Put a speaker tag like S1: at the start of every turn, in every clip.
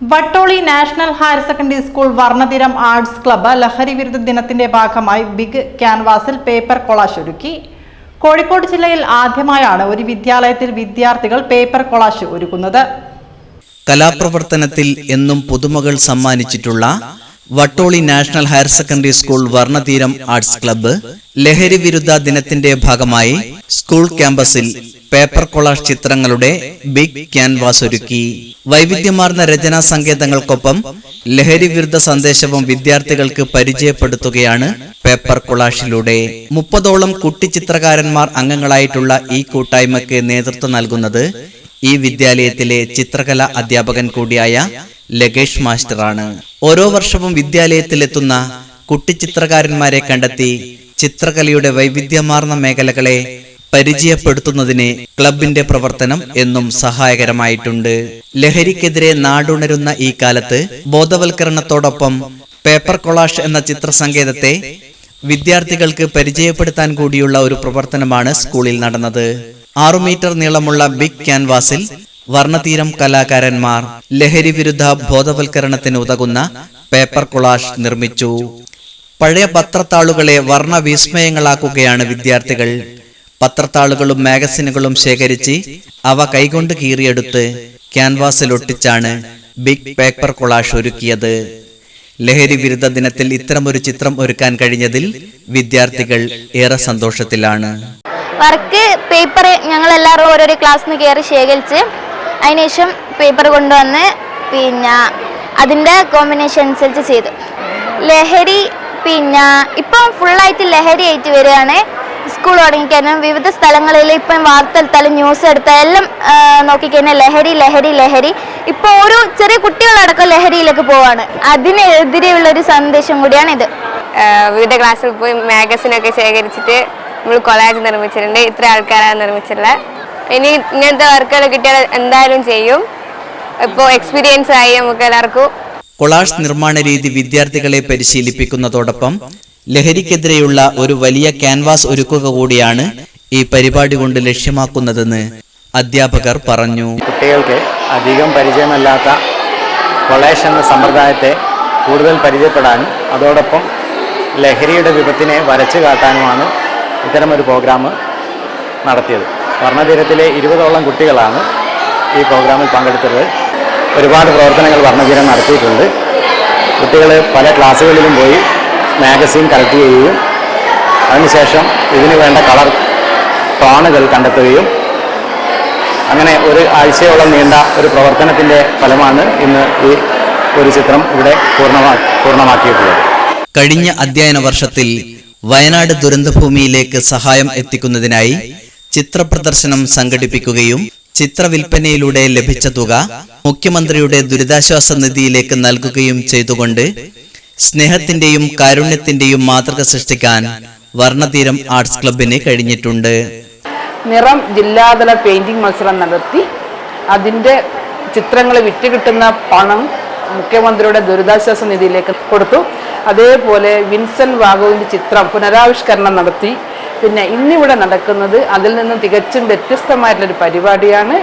S1: Vattoli national higher secondary school Varnatheeram arts club ലഹരി വിരുദ്ധ ദിനത്തിന്റെ ഭാഗമായി ബിഗ് ക്യാൻവാസിൽ പേപ്പർ കൊളാഷ് ഒരുക്കി. കോഴിക്കോട് ജില്ലയിൽ ആദ്യമായാണ് ഒരു വിദ്യാലയത്തിൽ വിദ്യാർത്ഥികൾ പേപ്പർ കൊളാഷ് ഒരുക്കുന്നത്.
S2: കലാപ്രവർത്തനത്തിൽ എന്നും പുതുമകൾ സമ്മാനിച്ചിട്ടുള്ള Vattoli national higher secondary school Varnatheeram arts club ലഹരി വിരുദ്ധ ദിനത്തിന്റെ ഭാഗമായി സ്കൂൾ ക്യാമ്പസിൽ പേപ്പർ കൊളാഷ് ചിത്രങ്ങളുടെ ബിഗ് ക്യാൻവാസ് ഒരുക്കി വൈവിധ്യമാർന്ന രചനാ സങ്കേതങ്ങൾക്കൊപ്പം ലഹരി വിരുദ്ധ സന്ദേശവും വിദ്യാർത്ഥികൾക്ക് പരിചയപ്പെടുത്തുകയാണ് പേപ്പർ കൊളാഷിലൂടെ. മുപ്പതോളം കുട്ടിച്ചിത്രകാരന്മാർ അംഗങ്ങളായിട്ടുള്ള ഈ കൂട്ടായ്മയ്ക്ക് നേതൃത്വം നൽകുന്നത് ഈ വിദ്യാലയത്തിലെ ചിത്രകലാ അധ്യാപകൻ കൂടിയായ ലഗേഷ് മാസ്റ്ററാണ്. ഓരോ വർഷവും വിദ്യാലയത്തിലെത്തുന്ന കുട്ടിച്ചിത്രകാരന്മാരെ കണ്ടെത്തി ചിത്രകലയുടെ വൈവിധ്യമാർന്ന മേഖലകളെ പരിചയപ്പെടുത്തുന്നതിന് ക്ലബിന്റെ പ്രവർത്തനം എന്നും സഹായകരമായിട്ടുണ്ട്. ലഹരിക്കെതിരെ നാടുണരുന്ന ഈ കാലത്ത് ബോധവൽക്കരണത്തോടൊപ്പം പേപ്പർ കൊളാഷ് എന്ന ചിത്രസങ്കേതത്തെ വിദ്യാർത്ഥികൾക്ക് പരിചയപ്പെടുത്താൻ കൂടിയുള്ള ഒരു പ്രവർത്തനമാണ് സ്കൂളിൽ നടന്നത്. ആറു മീറ്റർ നീളമുള്ള ബിഗ് ക്യാൻവാസിൽ വർണതീരം കലാകാരന്മാർ ലഹരി വിരുദ്ധ ബോധവൽക്കരണത്തിന് ഉതകുന്ന പേപ്പർ കൊളാഷ് നിർമ്മിച്ചു. പഴയ പത്രത്താളുകളെ വർണ വിസ്മയങ്ങളാക്കുകയാണ് വിദ്യാർത്ഥികൾ. പത്രത്താളുകളും മാഗസിനുകളും ശേഖരിച്ച് അവ കൈകൊണ്ട് കീറിയെടുത്ത് ക്യാൻവാസിൽ ഒട്ടിച്ചാണ് ബിഗ് പേപ്പർ കൊളാഷ് ഒരുക്കിയത്. ലഹരി വിരുദ്ധ ദിനത്തിൽ ഇത്തരമൊരു ചിത്രം ഒരുക്കാൻ കഴിഞ്ഞതിൽ വിദ്യാർത്ഥികൾ ഏറെ സന്തോഷത്തിലാണ്.
S3: വർക്ക് പേപ്പർ ഞങ്ങൾ എല്ലാവരും ഓരോരോ ക്ലാസ്സിൽ നിന്ന് കയറി ശേഖരിച്ച് അതിനുശേഷം പേപ്പർ കൊണ്ടുവന്ന് പിന്നെ അതിന്റെ കോമ്പിനേഷൻ അനുസരിച്ച് ചെയ്തു. ലഹരി പിന്നെ ഇപ്പം ഫുള്ളായിട്ട് ലഹരി ആയിട്ട് വരികയാണ്. സ്കൂൾ തുടങ്ങിക്കഴിഞ്ഞാൽ വിവിധ സ്ഥലങ്ങളിൽ ഇപ്പം വാർത്ത എടുത്താലും ന്യൂസ് എടുത്താലും എല്ലാം നോക്കിക്കഴിഞ്ഞാൽ ലഹരി ലഹരി ലഹരി. ഇപ്പോൾ ഒരു ചെറിയ കുട്ടികളടക്കം ലഹരിയിലേക്ക് പോവാണ്. അതിനെതിരെയുള്ള ഒരു സന്ദേശം കൂടിയാണ് ഇത്
S4: വിവിധ ക്ലാസ്സിൽ പോയി മാഗസിനൊക്കെ ശേഖരിച്ചിട്ട് നമ്മൾ കൊളാജ് നിർമ്മിച്ചിട്ടുണ്ട്. ഇത്ര ആൾക്കാരാണ് നിർമ്മിച്ചിട്ടുള്ളത് ഇനി ഇങ്ങനത്തെ വർക്കുകൾ കിട്ടിയാൽ എന്തായാലും ചെയ്യും. ഇപ്പോൾ എക്സ്പീരിയൻസ് ആയി നമുക്ക് എല്ലാവർക്കും
S2: കൊളാഷ് നിർമ്മാണ രീതി വിദ്യാർത്ഥികളെ പരിശീലിപ്പിക്കുന്നതോടൊപ്പം ലഹരിക്കെതിരെയുള്ള ഒരു വലിയ ക്യാൻവാസ് ഒരുക്കുക കൂടിയാണ് ഈ പരിപാടി കൊണ്ട് ലക്ഷ്യമാക്കുന്നതെന്ന് അധ്യാപകർ പറഞ്ഞു.
S5: കുട്ടികൾക്ക് അധികം പരിചയമല്ലാത്ത കൊളേഷ് എന്ന സമ്പ്രദായത്തെ കൂടുതൽ പരിചയപ്പെടാനും അതോടൊപ്പം ലഹരിയുടെ വിപത്തിനെ വരച്ചു കാട്ടാനുമാണ് ഇത്തരമൊരു പ്രോഗ്രാം നടത്തിയത്. വർണതീരത്തിലെ ഇരുപതോളം കുട്ടികളാണ് ഈ പ്രോഗ്രാമിൽ പങ്കെടുത്തത്. ഒരുപാട് പ്രവർത്തനങ്ങൾ വർണതീരം നടത്തിയിട്ടുണ്ട്. കുട്ടികൾ പല ക്ലാസ്സുകളിലും പോയി മാഗസീൻ കളക്ട് ചെയ്യുകയും അതിനുശേഷം ഇതിന് വേണ്ട കളർ ടോണുകൾ കണ്ടെത്തുകയും അങ്ങനെ ഒരു ആഴ്ചയോളം നീണ്ട ഒരു പ്രവർത്തനത്തിന്റെ ഫലമാണ് ഇന്ന് ഈ ഒരു ചിത്രം ഇവിടെ പൂർണമാ പൂർണമാക്കിയിട്ടുള്ളത്.
S2: കഴിഞ്ഞ അധ്യയന വർഷത്തിൽ വയനാട് ദുരന്തഭൂമിയിലേക്ക് സഹായം എത്തിക്കുന്നതിനായി ചിത്ര പ്രദർശനം സംഘടിപ്പിക്കുകയും ചിത്രവിൽപ്പനയിലൂടെ ലഭിച്ച തുക മുഖ്യമന്ത്രിയുടെ ദുരിതാശ്വാസ നിധിയിലേക്ക് നൽകുകയും ചെയ്തുകൊണ്ട് സ്നേഹത്തിന്റെയും കാരുണ്യത്തിന്റെയും മാതൃക സൃഷ്ടിക്കാൻ വർണതീരം ആർട്സ് ക്ലബിന് കഴിഞ്ഞിട്ടുണ്ട്.
S6: നിറം ജില്ലാതല പെയിന്റിംഗ് മത്സരം നടത്തി. അതിന്റെ ചിത്രങ്ങൾ വിറ്റ് കിട്ടുന്ന പണം മുഖ്യമന്ത്രിയുടെ ദുരിതാശ്വാസ നിധിയിലേക്ക് കൊടുത്തു. അതേപോലെ വിൻസെന്റ് വാഗുവിന്റെ ചിത്രം പുനരാവിഷ്കരണം നടത്തി. പിന്നെ ഇന്നിവിടെ നടക്കുന്നത് അതിൽ നിന്നും തികച്ചും വ്യത്യസ്തമായിട്ടുള്ളൊരു പരിപാടിയാണ്.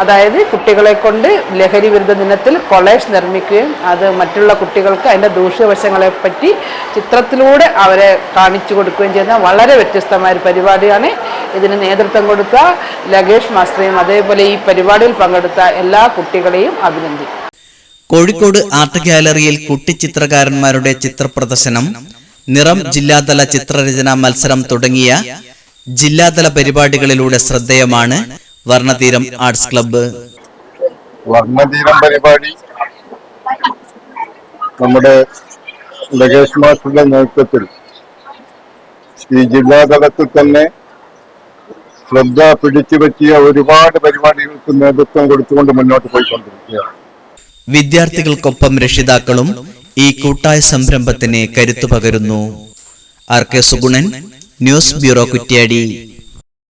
S6: അതായത് കുട്ടികളെ കൊണ്ട് ലഹരി വിരുദ്ധ ദിനത്തിൽ കൊളേഷ് നിർമ്മിക്കുകയും അത് മറ്റുള്ള കുട്ടികൾക്ക് അതിന്റെ ദൂഷ്യവശങ്ങളെ പറ്റി ചിത്രത്തിലൂടെ അവരെ കാണിച്ചു കൊടുക്കുകയും ചെയ്യുന്ന വളരെ വ്യത്യസ്തമായ ഒരു പരിപാടിയാണ്. ഇതിന് നേതൃത്വം കൊടുത്ത ലഗേഷ് മാസ്റ്ററെയും അതേപോലെ ഈ പരിപാടിയിൽ പങ്കെടുത്ത എല്ലാ കുട്ടികളെയും അഭിനന്ദിക്കും
S2: കോഴിക്കോട് ആർട്ട് ഗാലറിയിൽ കുട്ടിച്ചിത്രകാരന്മാരുടെ ചിത്രപ്രദർശനം നിറം ജില്ലാതല ചിത്രരചനാ മത്സരം തുടങ്ങിയ ജില്ലാതല പരിപാടികളിലൂടെ ശ്രദ്ധേയമാണ് വർണതീരം ആർട്സ് ക്ലബ്ബ്.
S7: വർണതീരം പരിപാടി. നമ്മുടെ ലഗേഷ് മാസ്റ്ററുടെ നേതൃത്വത്തിൽ ഈ ജില്ലാതലത്തിൽ തന്നെ ശ്രദ്ധ പിടിച്ചു പറ്റിയ ഒരുപാട് പരിപാടികൾക്ക് നേതൃത്വം കൊടുത്തുകൊണ്ട് മുന്നോട്ട് പോയിക്കൊണ്ടിരിക്കുകയാണ്.
S2: വിദ്യാർത്ഥികൾക്കൊപ്പം രക്ഷിതാക്കളും ഈ കൂട്ടായ സംരംഭത്തിന് കരുത്തു പകരുന്നു R K Sugunan news bureau Kuttiady.